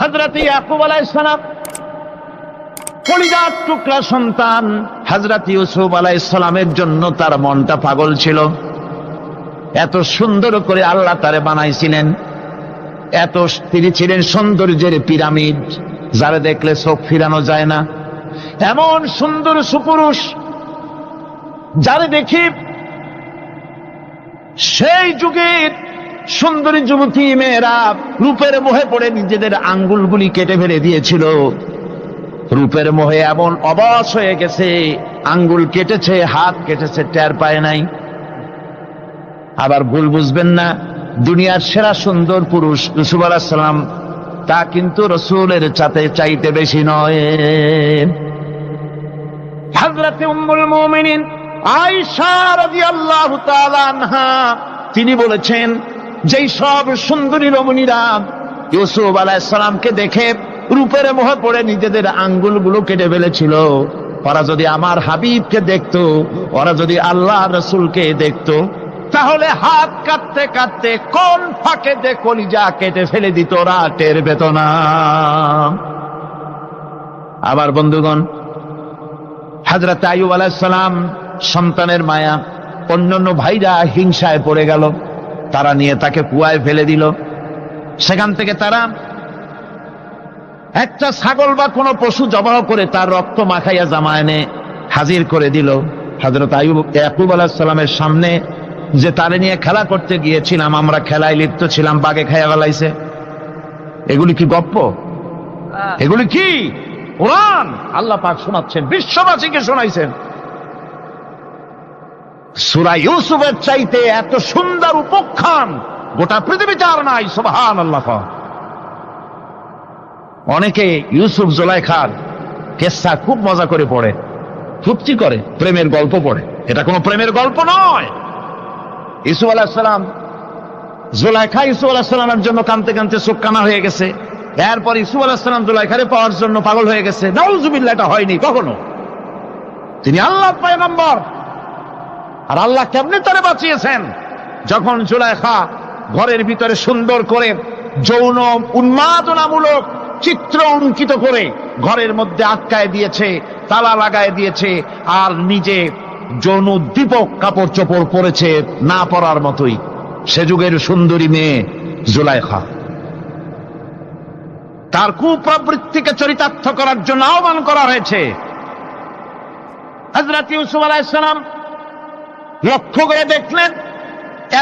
হজরত ইয়াকুব আলাইসালাম কলিজার টুকরা সন্তান হজরত ইউসুফ আলাইসালামের জন্য তার মনটা পাগল ছিল। এত সুন্দর করে আল্লাহ তারে বানাইছিলেন। এত তিনি ছিলেন সৌন্দর্যের পিরামিড, যারা দেখলে চোখ ফিরানো যায় না। এমন সুন্দর সুপুরুষ, যারে দেখি সেই যুগের সুন্দরী যুবতী মেয়েরা রূপের মোহে পড়ে নিজেদের আঙ্গুলগুলি কেটে ফেলে দিয়েছিল। রূপের মোহে এমন অবশ হয়ে গেছে, আঙ্গুল কেটেছে, হাত কেটেছে, টের পায় নাই। আবার ভুল বুঝবেন না, দুনিয়ার সেরা সুন্দর পুরুষ রসুল আলাহ তা কিন্তু রসুলের চাতে চাইতে বেশি নয়। তিনি বলেছেন যেই সব সুন্দরী রমণীরা ইউসুফ আলাইহিস সালামকে দেখে রূপের মোহে পড়ে নিজেদের আঙ্গুলগুলো কেটে ফেলেছিল। ওরা যদি আমার হাবিবকে দেখতো, ওরা যদি আল্লাহ রসুলকে দেখতো, তাহলে হাত কাটতে কাটতে কোন ফাঁকে দে কলিজা কেটে ফেলে দিত, ওরা টের পেত না। আবার বন্ধুগণ হাজরত আয়ুব আলাইসালাম সন্তানের মায়া, অন্যান্য ভাইরা হিংসায় পড়ে গেল। তারা নিয়ে তাকে কুয়ায় ফেলে দিল। সেখান থেকে তারা একটা ছাগল বা কোনো পশু জবাহ করে তার রক্ত মাখাইয়া জামা এনে হাজির করে দিল। হাজরত আয়ুব ইয়াকুব আলাহিসাল্লামের সামনে যে তারে নিয়ে খেলা করতে গিয়েছিলাম আমরা খেলায় লিপ্ত ছিলাম বাগে খাইয়া বেলাইছে এগুলি কি গপ্প? এগুলি কি? কোরআন? আল্লাহ পাক শোনাচ্ছেন বিশ্ববাসীকে শোনাইছেন। সুরা ইউসুফের চাইতে এত সুন্দর উপখ্যান গোটা পৃথিবীতে আর নাই সুবহান আল্লাহ অনেকে ইউসুফ, জোলাইখার কেসা খুব মজা করে পড়ে ফুর্তি করে, প্রেমের গল্প পড়ে। এটা কোনো প্রেমের গল্প নয়। ইসুফ আলাহিসাল্লাম জোলাইখা ইসুফ আলাহিসাল্লামের জন্য কানতে কানতে চোখ হয়ে গেছে। এরপর ইসুফ আলাহিসাল্লাম জোলাইখারে পাওয়ার জন্য পাগল হয়ে গেছে। নাউজুবিল্লাহ, এটা হয়নি কখনো। তিনি আল্লাহ পায় নম্বর আর আল্লাহ কেমনে তারে বাঁচিয়েছেন? যখন জোলাইখা ঘরের ভিতরে সুন্দর করে যৌন উন্মাদনামূলক চিত্র অঙ্কিত করে ঘরের মধ্যে আটকায় দিয়েছে, তালা লাগায় দিয়েছে, আর নিজে যৌন দীপক কাপড় চোপড় পরেছে না পরার মতোই। সে যুগের সুন্দরী মেয়ে জুলাইখা। তার কুপ্রবৃত্তিকে চরিতার্থ করার জন্য আহ্বান করা হয়েছে। হজরত ইউসুফ আলাইসালাম লক্ষ্য করে দেখলেন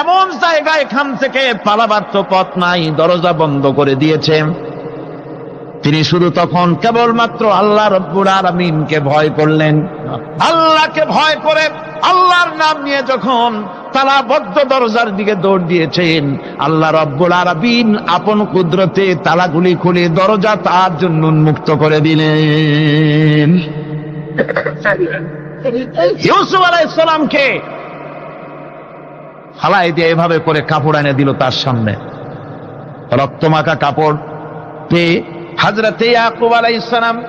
এমন জায়গা এখান থেকে পালাবার তো পথ নাই দরজা বন্ধ করে দিয়েছে। তিনি শুধু তখন কেবলমাত্র আল্লাহ রব্বুর আলমিনকে ভয় করলেন। আল্লাহকে ভয় করে আল্লাহর নাম নিয়ে যখন তালাবদ্ধ দরজার দিকে দৌড় দিয়েছেন আল্লাহ রব্বুল আরবিন আপন কুদরতে তালাগুলি খুলে দরজা তার জন্য উন্মুক্ত করে দিলেন। ইউসুফ আলাইসালামকে ফালাই দিয়ে এভাবে করে কাপড় এনে দিল তার সামনে। রক্তমাখা কাপড় পেয়ে হাজরাতে ইয়াকুব আলাইসালাম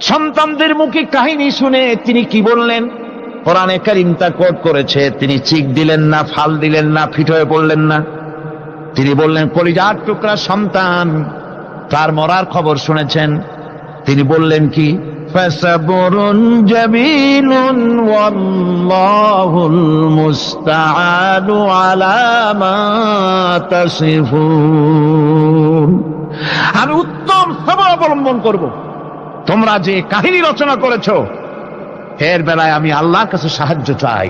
সন্তানদের মুখে কাহিনী শুনে তিনি কি বললেন? কোরআনে কারিম তা কোট করেছে, তিনি চিক দিলেন না, ফাল দিলেন না, ফিট হয়ে পড়লেন না। তিনি বললেন, কলিজার টুকরা সন্তান, তার মরার খবর শুনেছেন। তিনি বললেন কি? فصبر جميل والله المستعان على ما تصفون আমি উত্তম সবর অবলম্বন করব তোমরা যে কাহিনী রচনা করেছো এর বেলায় আমি আল্লাহর কাছে সাহায্য চাই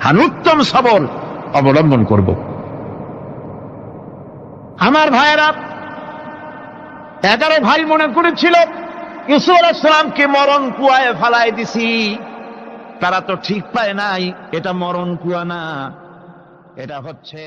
আমি উত্তম সবর অবলম্বন করব আমার ভাইয়েরা এগারো ভাই মনে করেছিল ইসুফ আলাইসালামকে মরণ কুয়ায় ফালাই দিছি। তারা তো ঠিক পায় নাই, এটা মরণ কুয়া না, এটা হচ্ছে